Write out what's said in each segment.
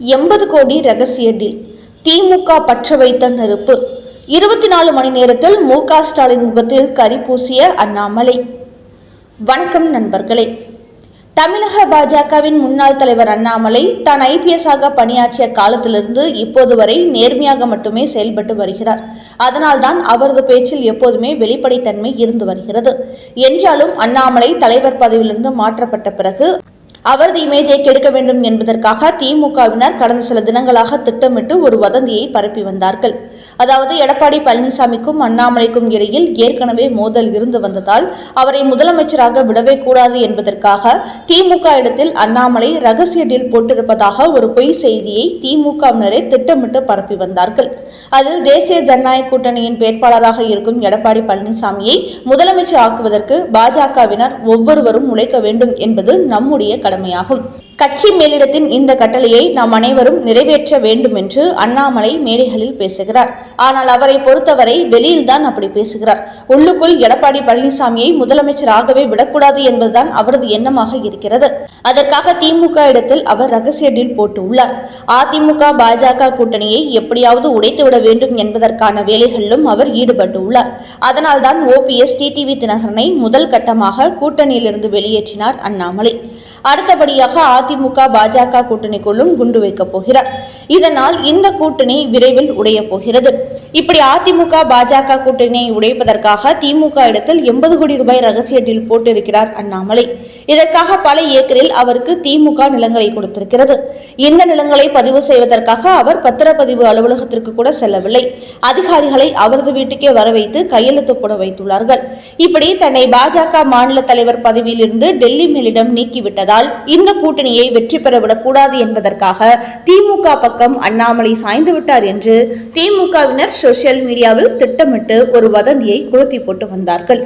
எண்பது கோடி ரகசிய டீல் திமுக பற்ற வைத்த நெருப்பு. இருபத்தி நாலு மணி நேரத்தில் மு க ஸ்டாலின் முகத்தில் கரி பூசிய அண்ணாமலை. வணக்கம் நண்பர்களே. தமிழக பாஜகவின் முன்னாள் தலைவர் அண்ணாமலை தான் ஐபிஎஸ்ஆக பணியாற்றிய காலத்திலிருந்து இப்போது வரை நேர்மையாக மட்டுமே செயல்பட்டு வருகிறார். அதனால்தான் அவரது பேச்சில் எப்போதுமே வெளிப்படைத்தன்மை இருந்து வருகிறது. என்றாலும் அண்ணாமலை தலைவர் பதவியிலிருந்து மாற்றப்பட்ட பிறகு அவரது இமேஜை கெடுக்க வேண்டும் என்பதற்காக திமுகவினர் கடந்த சில தினங்களாக திட்டமிட்டு ஒரு வதந்தியை பரப்பி வந்தார்கள். அதாவது எடப்பாடி பழனிசாமிக்கும் அண்ணாமலைக்கும் இடையில் ஏற்கனவே மோதல் இருந்து வந்ததால் அவரை முதலமைச்சராக விடவே கூடாது என்பதற்காக திமுக இடத்தில் அண்ணாமலை ரகசிய டீல் போட்டிருப்பதாக ஒரு பொய் செய்தியை திமுகவினரே திட்டமிட்டு பரப்பி வந்தார்கள். அதில் தேசிய ஜனநாயக கூட்டணியின் வேட்பாளராக இருக்கும் எடப்பாடி பழனிசாமியை முதலமைச்சர் ஆக்குவதற்கு பாஜகவினர் ஒவ்வொருவரும் உழைக்க வேண்டும் என்பது நம்முடைய கடமையாகும். கட்சி மேலிடத்தின் இந்த கட்டளையை நாம் அனைவரும் நிறைவேற்ற வேண்டும் என்று அண்ணாமலை மேடைகளில் பேசுகிறார். ஆனால் அவரை பொறுத்தவரை வெளியில்தான் அப்படி பேசுகிறார். உள்ளுக்குள் எடப்பாடி பழனிசாமியை முதலமைச்சர் ஆகவே விடக்கூடாது என்பதுதான் அவரது எண்ணமாக இருக்கிறது. அதற்காக திமுக இடத்தில் அவர் ரகசிய டீல் போட்டு உள்ளார் அதிமுக பாஜக கூட்டணியை எப்படியாவது உடைத்துவிட வேண்டும் என்பதற்கான வேலைகளிலும் அவர் ஈடுபட்டு உள்ளார் அதனால்தான் ஓபிஎஸ் டிடிவி தினகரனை முதல் கட்டமாக கூட்டணியிலிருந்து வெளியேற்றினார் அண்ணாமலை. அடுத்தபடியாக அதிமுக பாஜக கூட்டணிக்குள்ளும் குண்டு வைக்கப் போகிறார். இதனால் இந்த கூட்டணி விரைவில் உடைய போகிறது. இப்படி அதிமுக பாஜக கூட்டணியை உடைப்பதற்காக திமுக இடத்தில் எண்பது கோடி ரூபாய் ரகசிய டீல் போட்டிருக்கிறார் அண்ணாமலை. இதற்காக பல ஏக்கரில் அவருக்கு திமுக நிலங்களை கொடுத்திருக்கிறது. இந்த நிலங்களை பதிவு செய்வதற்காக அவர் பத்திரப்பதிவு அலுவலகத்திற்கு கூட செல்லவில்லை. அதிகாரிகளை அவரது வீட்டுக்கே வர வைத்து கையெழுத்து போட வைத்துள்ளார்கள். இப்படி தன்னை பாஜக மாநில தலைவர் பதவியில் இருந்து டெல்லி மேலிடம் நீக்கிவிட்டதால் இந்த கூட்டணியை வெற்றி பெறவிடக்கூடாது என்பதற்காக திமுக பக்கம் அண்ணாமலை சாய்ந்து விட்டார் என்று திமுகவினர் சோசியல் மீடியாவில் திட்டமிட்டு ஒரு வதந்தியை கொளுத்தி போட்டு வந்தார்கள்.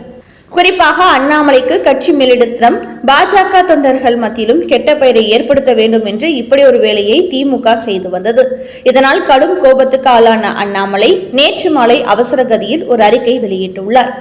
குறிப்பாக அண்ணாமலைக்கு கட்சி மேலிடத்தம் பாஜக தொண்டர்கள் மத்தியிலும் கெட்ட பெயரை ஏற்படுத்த வேண்டும் என்று இப்படி ஒரு வேலையை திமுக செய்து வந்தது. இதனால் கடும் கோபத்துக்கு ஆளான அண்ணாமலை நேற்று மாலை அவசர கதியில் ஒரு அறிக்கை வெளியிட்டுள்ளார்.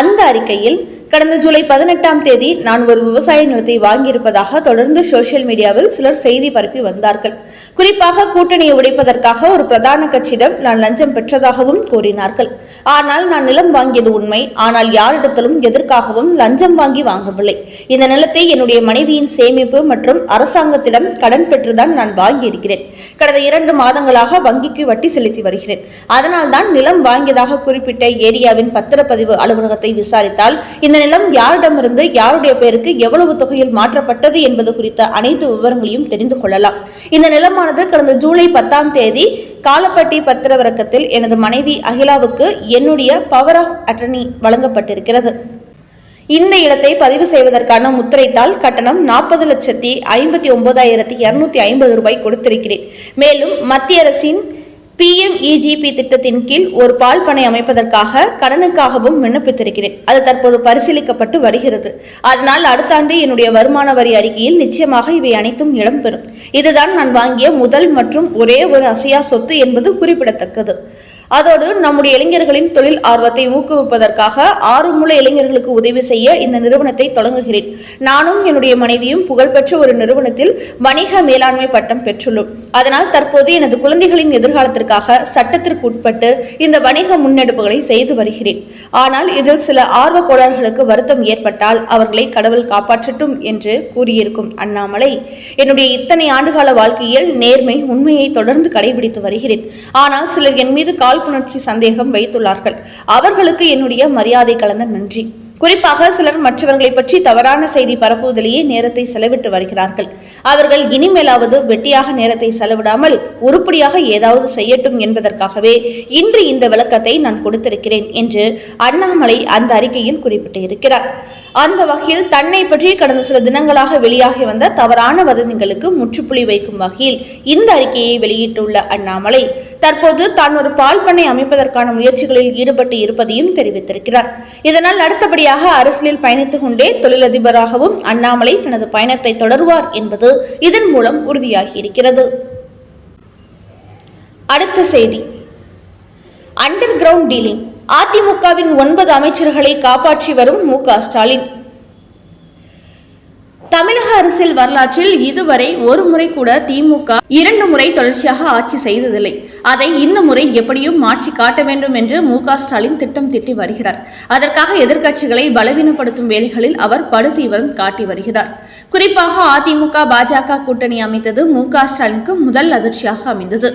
அந்த அறிக்கையில் கடந்த ஜூலை பதினெட்டாம் தேதி நான் ஒரு விவசாய நிலத்தை வாங்கியிருப்பதாக தொடர்ந்து சோசியல் மீடியாவில் சிலர் செய்தி பரப்பி வந்தார்கள். குறிப்பாக கூட்டணியை உடைப்பதற்காக ஒரு பிரதான கட்சியிடம் நான் லஞ்சம் பெற்றதாகவும் கூறினார்கள். ஆனால் நான் நிலம் வாங்கியது உண்மை. ஆனால் யாரிடத்திலும் எதற்காகவும் லஞ்சம் வாங்கி வாங்கவில்லை. இந்த நிலத்தை என்னுடைய மனைவியின் சேமிப்பு மற்றும் அரசாங்கத்திடம் கடன் பெற்றுதான் நான் வாங்கியிருக்கிறேன். கடந்த இரண்டு மாதங்களாக வங்கிக்கு வட்டி செலுத்தி வருகிறேன். அதனால்தான் நிலம் வாங்கியதாக குறிப்பிட்ட ஏரியாவின் பத்திரப்பதிவு அலுவலகத்தை விசாரித்தால் இந்த நிலம் யாரிடமிருந்து யாருடைய பெயருக்கு எவ்வளவு தொகையில் மாற்றப்பட்டது என்பது குறித்த அனைத்து விவரங்களையும் தெரிந்து கொள்ளலாம். இந்த நிலமானது கடந்த ஜூலை பத்தாம் தேதி காலப்பட்டி பத்திரவரக்கத்தில் எனது மனைவி அகிலாவுக்கு என்னுடைய பவர் ஆஃப் அட்டர்னி வழங்கப்பட்டிருக்கிறது. இந்த இடத்தை பதிவு செய்வதற்கான முத்திரைத்தாள் கட்டணம் நாற்பது லட்சத்தி ஐம்பத்தி ஒன்பதாயிரத்தி இருநூத்தி ஐம்பது ரூபாய் கொடுத்திருக்கிறேன். மேலும் மத்திய அரசின் பிஎம்இஜிபி திட்டத்தின் கீழ் ஒரு பால் பண்ணை அமைப்பதற்காக கடனுக்காகவும் விண்ணப்பித்திருக்கிறேன். அது தற்போது பரிசீலிக்கப்பட்டு வருகிறது. அதனால் அடுத்த ஆண்டு என்னுடைய வருமான வரி அறிக்கையில் நிச்சயமாக இவை அனைத்தும் இடம்பெறும். இதுதான் நான் வாங்கிய முதல் மற்றும் ஒரே ஒரு அசையா சொத்து என்பது குறிப்பிடத்தக்கது. அதோடு நம்முடைய இளைஞர்களின் தொழில் ஆர்வத்தை ஊக்குவிப்பதற்காக ஆறு மூல இளைஞர்களுக்கு உதவி செய்ய இந்த நிறுவனத்தை தொடங்குகிறேன். நானும் என்னுடைய மனைவியும் புகழ்பெற்ற ஒரு நிறுவனத்தில் வணிக மேலாண்மை பட்டம் பெற்றுள்ளோம். அதனால் தற்போது எனது குழந்தைகளின் எதிர்காலத்திற்கு பாதுகாப்பதற்காக சட்டத்திற்கு உட்பட்டு இந்த வணிக முன்னெடுப்புகளை செய்து வருகிறேன். ஆனால் இதில் சில ஆர்வ கோளாறுகளுக்கு வருத்தம் ஏற்பட்டால் அவர்களை கடவுள் காப்பாற்றட்டும் என்று கூறியிருக்கும் அண்ணாமலை என்னுடைய இத்தனை ஆண்டுகால வாழ்க்கையில் நேர்மை உண்மையை தொடர்ந்து கடைபிடித்து வருகிறேன். ஆனால் சிலர் என் மீது காழ்ப்புணர்ச்சி சந்தேகம் வைத்துள்ளார்கள். அவர்களுக்கு என்னுடைய மரியாதை கலந்த நன்றி. குறிப்பாக சிலர் மற்றவர்களை பற்றி தவறான செய்தி பரப்புவதிலேயே நேரத்தை செலவிட்டு வருகிறார்கள். அவர்கள் இனிமேலாவது வெட்டியாக நேரத்தை செலவிடாமல் உருப்படியாக ஏதாவது செய்யட்டும் என்பதற்காகவே இன்று இந்த விளக்கத்தை நான் கொடுத்திருக்கிறேன் என்று அண்ணாமலை அந்த அறிக்கையில் குறிப்பிட்டு இருக்கிறார் அந்த வகையில் தன்னை பற்றி கடந்த சில தினங்களாக வெளியாகி வந்த தவறான வதந்திகளுக்கு முற்றுப்புள்ளி வைக்கும் வகையில் இந்த அறிக்கையை வெளியிட்டுள்ள அண்ணாமலை தற்போது தான் ஒரு பால் பண்ணை அமைப்பதற்கான முயற்சிகளில் ஈடுபட்டு இருப்பதையும் தெரிவித்திருக்கிறார். இதனால் அடுத்தபடி படிப்படியாக அரசியலில் பயணித்துக் கொண்டே தொழிலதிபராகவும் அண்ணாமலை தனது பயணத்தை தொடருவார் என்பது இதன் மூலம் உறுதியாகி இருக்கிறது அடுத்த செய்தி. Under ground dealing. அதிமுகவின் ஒன்பது அமைச்சர்களை காப்பாற்றி வரும் மு ஸ்டாலின். தமிழக அரசியல் வரலாற்றில் இதுவரை ஒரு முறை கூட திமுக இரண்டு முறை தொடர்ச்சியாக ஆட்சி செய்ததில்லை. அதை இந்த முறை எப்படியும் மாற்றி காட்ட வேண்டும் என்று மு ஸ்டாலின் திட்டம் திட்டி வருகிறார். அதற்காக எதிர்க்கட்சிகளை பலவீனப்படுத்தும் வேலைகளில் அவர் படுதீவிரம் காட்டி வருகிறார். குறிப்பாக அதிமுக பாஜக கூட்டணி அமைத்தது மு ஸ்டாலினுக்கு முதல் அதிர்ச்சியாக அமைந்தது.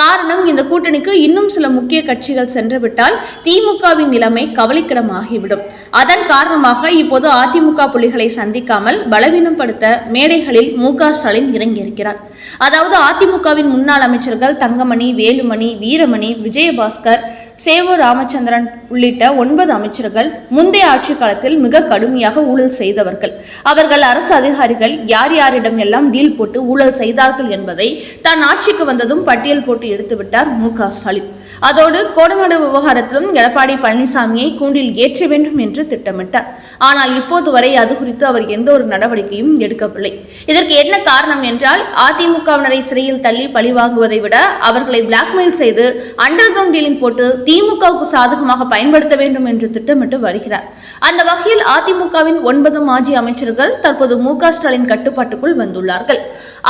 காரணம் இந்த கூட்டணிக்கு இன்னும் சில முக்கிய கட்சிகள் சென்றுவிட்டால் திமுகவின் நிலைமை கவலைக்கிடமாகிவிடும். அதன் காரணமாக இப்போது அதிமுக புலிகளை சந்திக்காமல் பலவீனப்படுத்த மேடைகளில் மு க ஸ்டாலின் இறங்கியிருக்கிறார். அதாவது அதிமுகவின் முன்னாள் அமைச்சர்கள் தங்கமணி வேலுமணி வீரமணி விஜயபாஸ்கர் சேவூர் ராமச்சந்திரன் உள்ளிட்ட ஒன்பது அமைச்சர்கள் முந்தைய ஆட்சி காலத்தில் மிக கடுமையாக ஊழல் செய்தவர்கள். அவர்கள் அரசு அதிகாரிகள் யார் யாரிடம் எல்லாம் டீல் போட்டு ஊழல் செய்தார்கள் என்பதை தான் ஆட்சிக்கு வந்ததும் பட்டியல் போட்டு எடுத்துவிட்டார் மு க ஸ்டாலின். அதோடு கோடநாடு விவகாரத்திலும் எடப்பாடி பழனிசாமியை கூண்டில் ஏற்ற வேண்டும் என்று திட்டமிட்டார். ஆனால் இப்போது வரை அது குறித்து அவர் எந்த ஒரு நடவடிக்கையும் எடுக்கவில்லை. இதற்கு என்ன காரணம் என்றால் அதிமுகவினரை சிறையில் தள்ளி பழிவாங்குவதை விட அவர்களை பிளாக்மெயில் செய்து அண்டர் கிரவுண்ட் டீலிங் போட்டு திமுகவுக்கு சாதகமாக பயன்படுத்த வேண்டும் என்று திட்டமிட்டு வருகிறார். அந்த வகையில் அதிமுகவின் ஒன்பது மாஜி அமைச்சர்கள் தற்போது மு க ஸ்டாலின் கட்டுப்பாட்டுக்குள் வந்துள்ளார்கள்.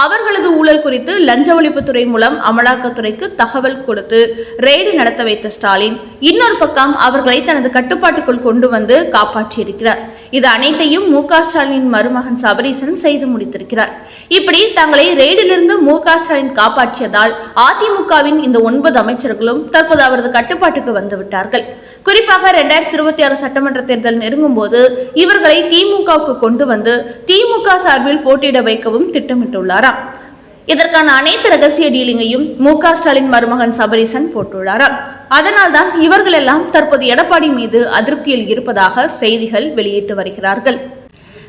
அவர்களது ஊழல் குறித்து லஞ்ச ஒழிப்புத்துறை மூலம் அமலாக்கத்துறைக்கு தகவல் கொடுத்து ரெய்டு நடத்த வைத்த ஸ்டாலின் இன்னொரு பக்கம் அவர்களை தனது கட்டுப்பாட்டுக்குள் கொண்டு வந்து காப்பாற்றியிருக்கிறார். இது அனைத்தையும் மு ஸ்டாலின் மருமகன் சபரீசன் செய்து முடித்திருக்கிறார். இப்படி தங்களை ரெய்டிலிருந்து மு ஸ்டாலின் காப்பாற்றியதால் அதிமுகவின் இந்த ஒன்பது அமைச்சர்களும் தற்போது அவரது கட்டுப்பாட்டுக்கு வந்துவிட்டார்கள் குறிப்பாக இரண்டாயிரத்தி இருபத்தி ஆறு சட்டமன்ற தேர்தல் நெருங்கும் போது இவர்களை திமுகவுக்கு கொண்டு வந்து திமுக சார்பில் போட்டியிட வைக்கவும் திட்டமிட்டுள்ளாராம். இதற்கான அனைத்து ரகசிய டீலிங்கையும் மு க ஸ்டாலின் மருமகன் சபரீசன் போட்டுள்ளாராம். அதனால்தான் இவர்கள் எல்லாம் தற்போது எடப்பாடி மீது அதிருப்தியில் இருப்பதாக செய்திகள் வெளியிட்டு வருகிறார்கள்.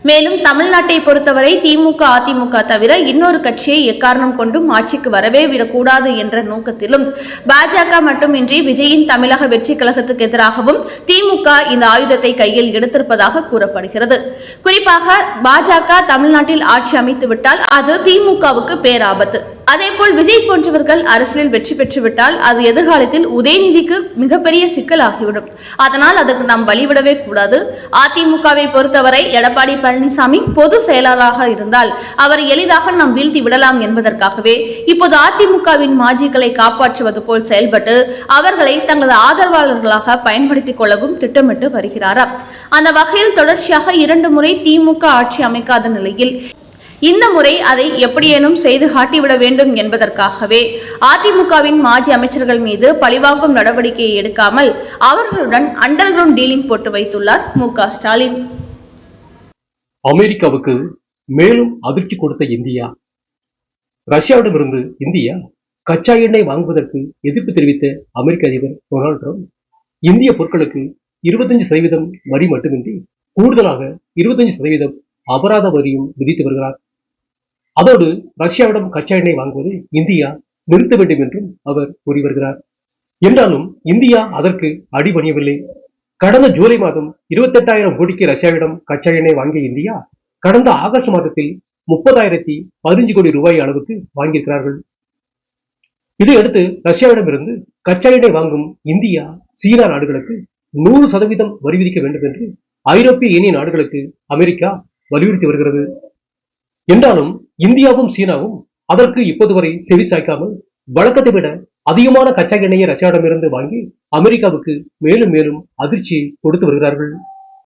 மேலும் தமிழ்நாட்டை பொறுத்தவரை திமுக அதிமுக தவிர இன்னொரு கட்சியை எக்காரணம் கொண்டும் ஆட்சிக்கு வரவே விடக்கூடாது என்ற நோக்கத்திலும் பாஜக மட்டுமின்றி விஜயின் தமிழக வெற்றி கழகத்துக்கு எதிராகவும் திமுக இந்த ஆயுதத்தை கையில் எடுத்திருப்பதாக கூறப்படுகிறது. குறிப்பாக பாஜக தமிழ்நாட்டில் ஆட்சி அமைத்துவிட்டால் அது திமுகவுக்கு பேராபத்து. அதேபோல் விஜய் போன்றவர்கள் அரசியலில் வெற்றி பெற்றுவிட்டால் அது எதிர்காலத்தில் உதயநிதிக்கு மிகப்பெரிய சிக்கலாகிவிடும். அதனால் அதற்கு நாம் வழிவிடவே கூடாது. அதிமுகவை பொறுத்தவரை எடப்பாடி பழனிசாமி பொது செயலாளராக இருந்தால் அவரை எளிதாக நாம் வீழ்த்தி விடலாம் என்பதற்காகவே இப்போது அதிமுகவின் மாஜிக்களை காப்பாற்றுவது போல் செயல்பட்டு அவர்களை தங்களது ஆதரவாளர்களாக பயன்படுத்திக் கொள்ளவும் திட்டமிட்டு வருகிறாராம். அந்த வகையில் தொடர்ச்சியாக இரண்டு முறை திமுக ஆட்சி அமைக்காத நிலையில் இந்த முறை அதை எப்படியேனும் செய்து காட்டிவிட வேண்டும் என்பதற்காகவே அதிமுகவின் மாஜி அமைச்சர்கள் மீது பழிவாங்கும் நடவடிக்கையை எடுக்காமல் அவர்களுடன் அண்டர் கிரவுண்ட் டீலிங் போட்டு வைத்துள்ளார் மு க ஸ்டாலின். அமெரிக்காவுக்கு மேலும் அதிர்ச்சி கொடுத்த இந்தியா? ரஷ்யாவிடமிருந்து இந்தியா கச்சா எண்ணெய் வாங்குவதற்கு எதிர்ப்பு தெரிவித்த அமெரிக்க அதிபர் டொனால்ட் ட்ரம்ப் இந்திய பொருட்களுக்கு இருபத்தஞ்சு சதவீதம் வரி மட்டுமின்றி கூடுதலாக இருபத்தஞ்சு சதவீதம் அபராத வரியும் விதித்து வருகிறார். அதோடு ரஷ்யாவிடம் கச்சா எண்ணெய் வாங்குவதை இந்தியா நிறுத்த வேண்டும் என்றும் அவர் கூறி வருகிறார். என்றாலும் இந்தியா அதற்கு அடிபணியவில்லை கடந்த ஜூலை மாதம் இருபத்தி எட்டாயிரம் கோடிக்கு ரஷ்யாவிடம் கச்சா எண்ணெய் வாங்கிய இந்தியா கடந்த ஆகஸ்ட் மாதத்தில் முப்பதாயிரத்தி பதினஞ்சு கோடி ரூபாய் அளவுக்கு வாங்கியிருக்கிறார்கள். இதையடுத்து ரஷ்யாவிடமிருந்து கச்சா எண்ணெய் வாங்கும் இந்தியா சீனா நாடுகளுக்கு நூறு சதவீதம் வரி விதிக்க வேண்டும் என்று ஐரோப்பிய யூனியன் நாடுகளுக்கு அமெரிக்கா வலியுறுத்தி வருகிறது. என்றாலும் இந்தியாவும் சீனாவும் அதற்கு இப்போது வரை செவி சாய்க்காமல் வழக்கத்தை விட அதிகமான கச்சா எண்ணெயை ரஷ்யாவிடமிருந்து வாங்கி அமெரிக்காவுக்கு மேலும் மேலும் அதிர்ச்சி கொடுத்து வருகிறார்கள்.